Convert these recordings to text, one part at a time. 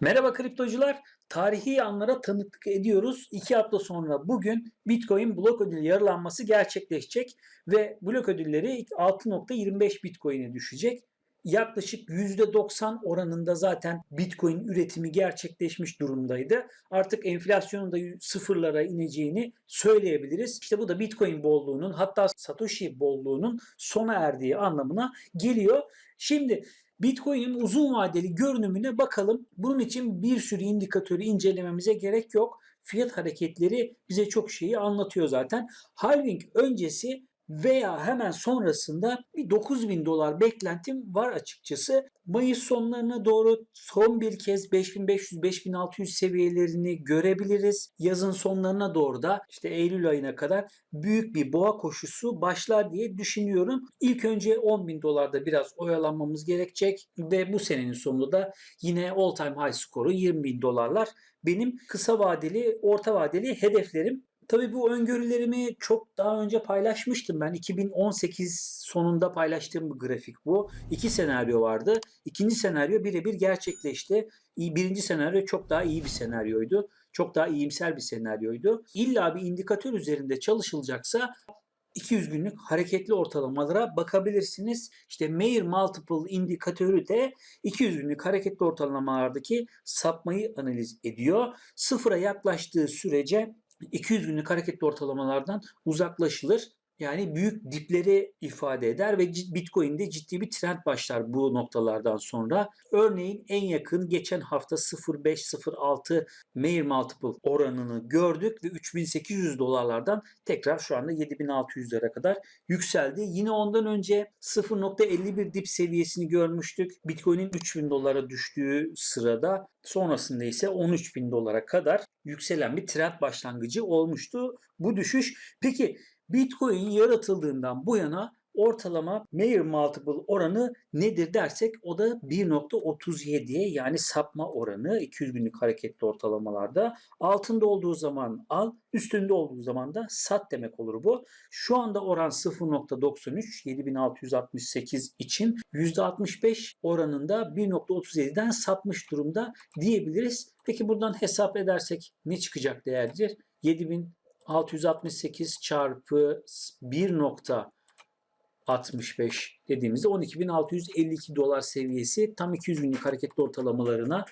Merhaba kriptocular. Tarihi anlara tanıklık ediyoruz. İki hafta sonra bugün Bitcoin blok ödülü yarılanması gerçekleşecek ve blok ödülleri 6.25 Bitcoin'e düşecek. Yaklaşık %90 oranında zaten Bitcoin üretimi gerçekleşmiş durumdaydı. Artık enflasyonun da sıfırlara ineceğini söyleyebiliriz. İşte bu da Bitcoin bolluğunun hatta Satoshi bolluğunun sona erdiği anlamına geliyor. Şimdi Bitcoin'in uzun vadeli görünümüne bakalım. Bunun için bir sürü indikatörü incelememize gerek yok. Fiyat hareketleri bize çok şeyi anlatıyor zaten. Halving öncesi veya hemen sonrasında bir 9000 dolar beklentim var açıkçası. Mayıs sonlarına doğru son bir kez 5500-5600 seviyelerini görebiliriz. Yazın sonlarına doğru da işte Eylül ayına kadar büyük bir boğa koşusu başlar diye düşünüyorum. İlk önce 10.000 dolarda biraz oyalanmamız gerekecek ve bu senenin sonunda da yine all time high skoru 20.000 dolarlar benim kısa vadeli, orta vadeli hedeflerim. Tabii bu öngörülerimi çok daha önce paylaşmıştım ben. 2018 sonunda paylaştığım bir grafik bu. İki senaryo vardı. İkinci senaryo birebir gerçekleşti. Birinci senaryo çok daha iyi bir senaryoydu. Çok daha iyimser bir senaryoydu. İlla bir indikatör üzerinde çalışılacaksa 200 günlük hareketli ortalamalara bakabilirsiniz. İşte Mayer Multiple indikatörü de 200 günlük hareketli ortalamalardaki sapmayı analiz ediyor. Sıfıra yaklaştığı sürece 200 günlük hareketli ortalamalardan uzaklaşılır. Yani büyük dipleri ifade eder ve Bitcoin'de ciddi bir trend başlar bu noktalardan sonra. Örneğin en yakın geçen hafta 0.5-0.6 Mayer Multiple oranını gördük ve 3800 dolarlardan tekrar şu anda 7600'lere kadar yükseldi. Yine ondan önce 0.51 dip seviyesini görmüştük. Bitcoin'in 3000 dolara düştüğü sırada sonrasında ise 13000 dolara kadar yükselen bir trend başlangıcı olmuştu bu düşüş. Peki Bitcoin yaratıldığından bu yana ortalama Mayer Multiple oranı nedir dersek o da 1.37'ye yani sapma oranı 200 günlük hareketli ortalamalarda. Altında olduğu zaman al, üstünde olduğu zaman da sat demek olur bu. Şu anda oran 0.93 7668 için %65 oranında 1.37'den sapmış durumda diyebiliriz. Peki buradan hesap edersek ne çıkacak değerdir? 7000 668 çarpı 1.65 dediğimizde 12.652 dolar seviyesi tam 200 günlük hareketli ortalamalarına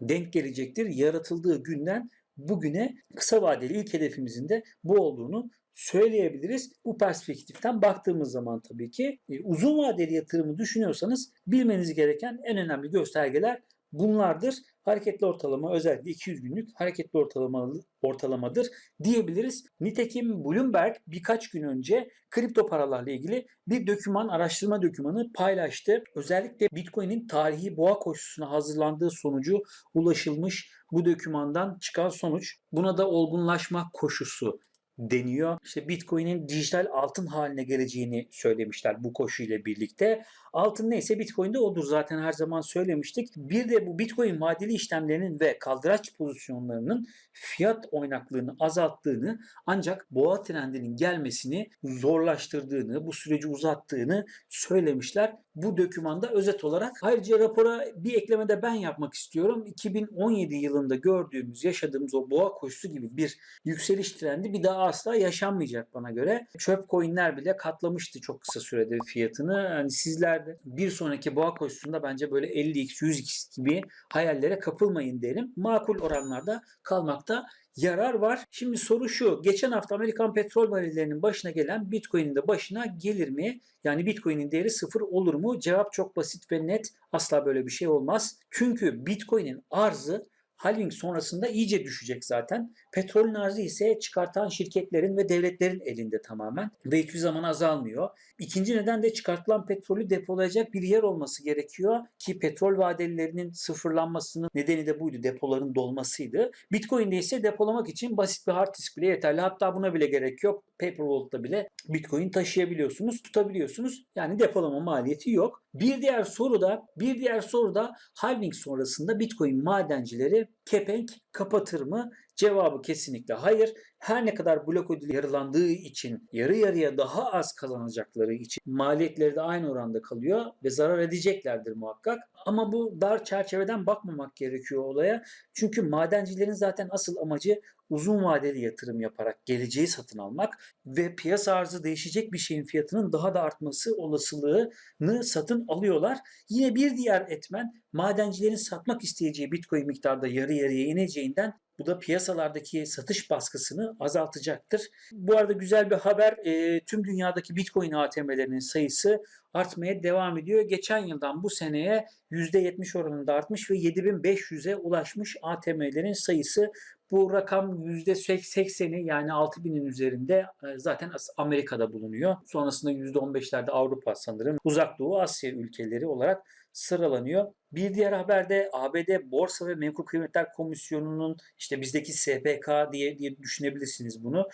denk gelecektir. Yaratıldığı günden bugüne kısa vadeli ilk hedefimizin de bu olduğunu söyleyebiliriz. Bu perspektiften baktığımız zaman tabii ki e, uzun vadeli yatırımı düşünüyorsanız bilmeniz gereken en önemli göstergeler bunlardır. Hareketli ortalama özellikle 200 günlük hareketli ortalama, ortalamadır diyebiliriz. Nitekim Bloomberg birkaç gün önce kripto paralarla ilgili bir doküman, araştırma dokümanı paylaştı. Özellikle Bitcoin'in tarihi boğa koşusuna hazırlandığı sonucu ulaşılmış bu dokümandan çıkan sonuç. Buna da olgunlaşma koşusu deniyor. İşte Bitcoin'in dijital altın haline geleceğini söylemişler bu koşuyla birlikte. Altın neyse Bitcoin de odur zaten her zaman söylemiştik. Bir de bu Bitcoin vadeli işlemlerinin ve kaldıraç pozisyonlarının fiyat oynaklığını azalttığını ancak boğa trendinin gelmesini zorlaştırdığını, bu süreci uzattığını söylemişler. Bu dokümanda özet olarak. Ayrıca rapora bir ekleme de ben yapmak istiyorum. 2017 yılında gördüğümüz, yaşadığımız o boğa koşusu gibi bir yükseliş trendi bir daha asla yaşanmayacak bana göre. Çöp coinler bile katlamıştı çok kısa sürede fiyatını. Yani sizler de bir sonraki boğa koşusunda bence böyle 50x, 100x gibi hayallere kapılmayın derim. Makul oranlarda kalmakta yarar var. Şimdi soru şu. Geçen hafta Amerikan petrol varillerinin başına gelen Bitcoin'in de başına gelir mi? Yani Bitcoin'in değeri sıfır olur mu? Cevap çok basit ve net. Asla böyle bir şey olmaz. Çünkü Bitcoin'in arzı halving sonrasında iyice düşecek zaten. Petrolün arzı ise çıkartan şirketlerin ve devletlerin elinde tamamen ve hiçbir zaman azalmıyor. İkinci neden de çıkartılan petrolü depolayacak bir yer olması gerekiyor ki petrol vadelilerinin sıfırlanmasının nedeni de buydu. Depoların dolmasıydı. Bitcoin'de ise depolamak için basit bir hard disk bile yeterli. Hatta buna bile gerek yok. Papervault'ta bile Bitcoin taşıyabiliyorsunuz, tutabiliyorsunuz. Yani depolama maliyeti yok. Bir diğer soru da bir diğer soru da halving sonrasında Bitcoin madencileri kepenk kapatır mı Cevabı kesinlikle hayır. Her ne kadar blok ödülü yarılandığı için yarı yarıya daha az kazanacakları için maliyetleri de aynı oranda kalıyor ve zarar edeceklerdir muhakkak. Ama bu dar çerçeveden bakmamak gerekiyor olaya. Çünkü madencilerin zaten asıl amacı uzun vadeli yatırım yaparak geleceği satın almak ve piyasa arzı değişecek bir şeyin fiyatının daha da artması olasılığını satın alıyorlar. Yine bir diğer etmen madencilerin satmak isteyeceği bitcoin miktarda yarı yarıya ineceğinden bu da piyasalardaki satış baskısını azaltacaktır. Bu arada güzel bir haber. E, tüm dünyadaki Bitcoin ATM'lerinin sayısı artmaya devam ediyor. Geçen yıldan bu seneye %70 oranında artmış ve 7500'e ulaşmış ATM'lerin sayısı. Bu rakam %80'i yani 6000'in üzerinde e, zaten Amerika'da bulunuyor. Sonrasında %15'lerde Avrupa sanırım. Uzak Doğu Asya ülkeleri olarak sıralanıyor. Bir diğer haberde ABD Borsa ve Menkul Kıymetler Komisyonu'nun işte bizdeki SPK diye, diye düşünebilirsiniz bunu.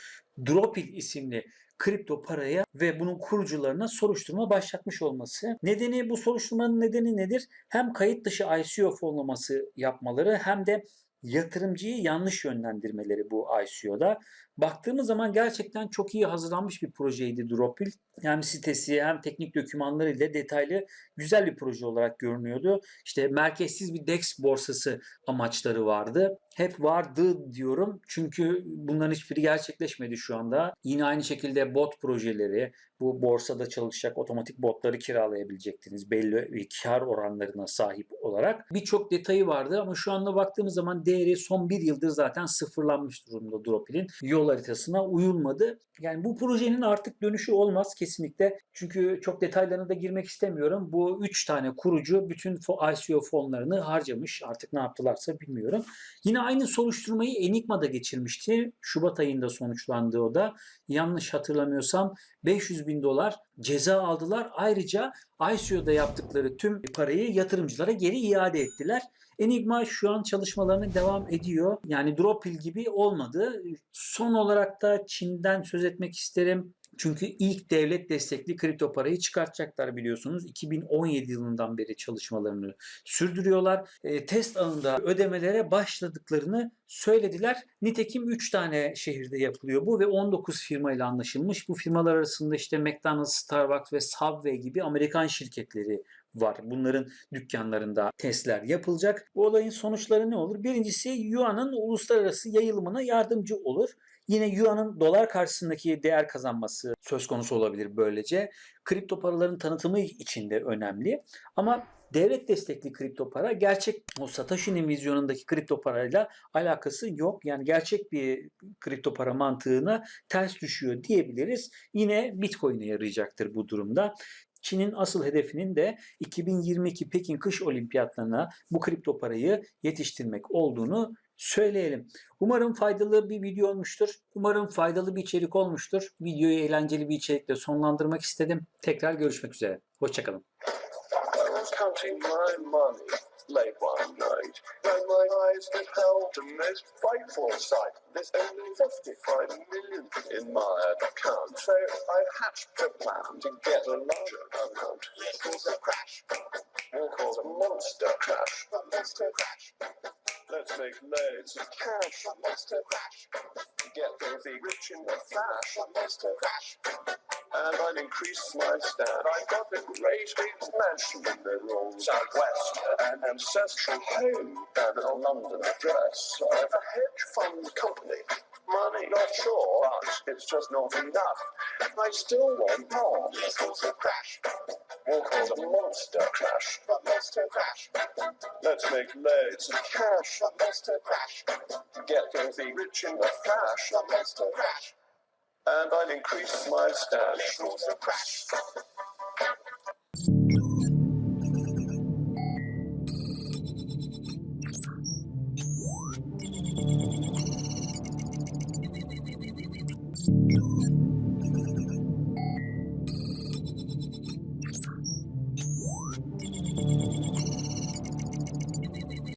Dropit isimli kripto paraya ve bunun kurucularına soruşturma başlatmış olması. Nedeni bu soruşturmanın nedeni nedir? Hem kayıt dışı ICO fonlaması yapmaları hem de yatırımcıyı yanlış yönlendirmeleri bu ICO'da. Baktığımız zaman gerçekten çok iyi hazırlanmış bir projeydi Dropil. Hem sitesi hem teknik dokümanları ile detaylı güzel bir proje olarak görünüyordu. İşte merkezsiz bir DEX borsası amaçları vardı. Hep vardı diyorum çünkü bunların hiçbiri gerçekleşmedi şu anda. Yine aynı şekilde bot projeleri, bu borsada çalışacak otomatik botları kiralayabilecektiniz belli bir kar oranlarına sahip olarak. Birçok detayı vardı ama şu anda baktığımız zaman değeri son bir yıldır zaten sıfırlanmış durumda Dropil'in. Yol haritasına uyulmadı. Yani bu projenin artık dönüşü olmaz kesinlikle. Çünkü çok detaylarına da girmek istemiyorum. Bu 3 tane kurucu bütün ICO fonlarını harcamış. Artık ne yaptılarsa bilmiyorum. Yine aynı soruşturmayı Enigma'da geçirmişti. Şubat ayında sonuçlandı o da. Yanlış hatırlamıyorsam 500 bin dolar ceza aldılar. Ayrıca ICO'da yaptıkları tüm parayı yatırımcılara geri iade ettiler. Enigma şu an çalışmalarına devam ediyor. Yani Dropil gibi olmadı. Son olarak da Çin'den söz etmek isterim. Çünkü ilk devlet destekli kripto parayı çıkartacaklar biliyorsunuz. 2017 yılından beri çalışmalarını sürdürüyorlar. E, test alanında ödemelere başladıklarını söylediler. Nitekim 3 tane şehirde yapılıyor bu ve 19 firma ile anlaşılmış. Bu firmalar arasında işte McDonald's, Starbucks ve Subway gibi Amerikan şirketleri var. Bunların dükkanlarında testler yapılacak. Bu olayın sonuçları ne olur? Birincisi Yuan'ın uluslararası yayılımına yardımcı olur. Yine Yuan'ın dolar karşısındaki değer kazanması söz konusu olabilir böylece. Kripto paraların tanıtımı için de önemli. Ama devlet destekli kripto para gerçek o Satoshi'nin vizyonundaki kripto parayla alakası yok. Yani gerçek bir kripto para mantığına ters düşüyor diyebiliriz. Yine Bitcoin'e yarayacaktır bu durumda. Çin'in asıl hedefinin de 2022 Pekin kış olimpiyatlarına bu kripto parayı yetiştirmek olduğunu söyleyelim. Umarım faydalı bir video olmuştur. Umarım faydalı bir içerik olmuştur. Videoyu eğlenceli bir içerikle sonlandırmak istedim. Tekrar görüşmek üzere. Hoşçakalın. late one night when my eyes beheld a most frightful sight. There's only 55 million in my account, so I hatched a plan to get a larger amount. This was a crash. We'll cause a monster crash. A monster crash. Let's make loads of cash. A monster crash. Get filthy rich in the flash. And I'll increase my stand. I've got a great big mansion in the rural southwest, an ancestral home and a London address. I've a hedge fund company. Money, not sure, but it's just not enough. I still want more. This was a crash. It a monster crash. Monster crash. Let's make loads of cash. Monster crash. Get filthy rich in the flash. Monster crash and I'll increase my stash. Of crash.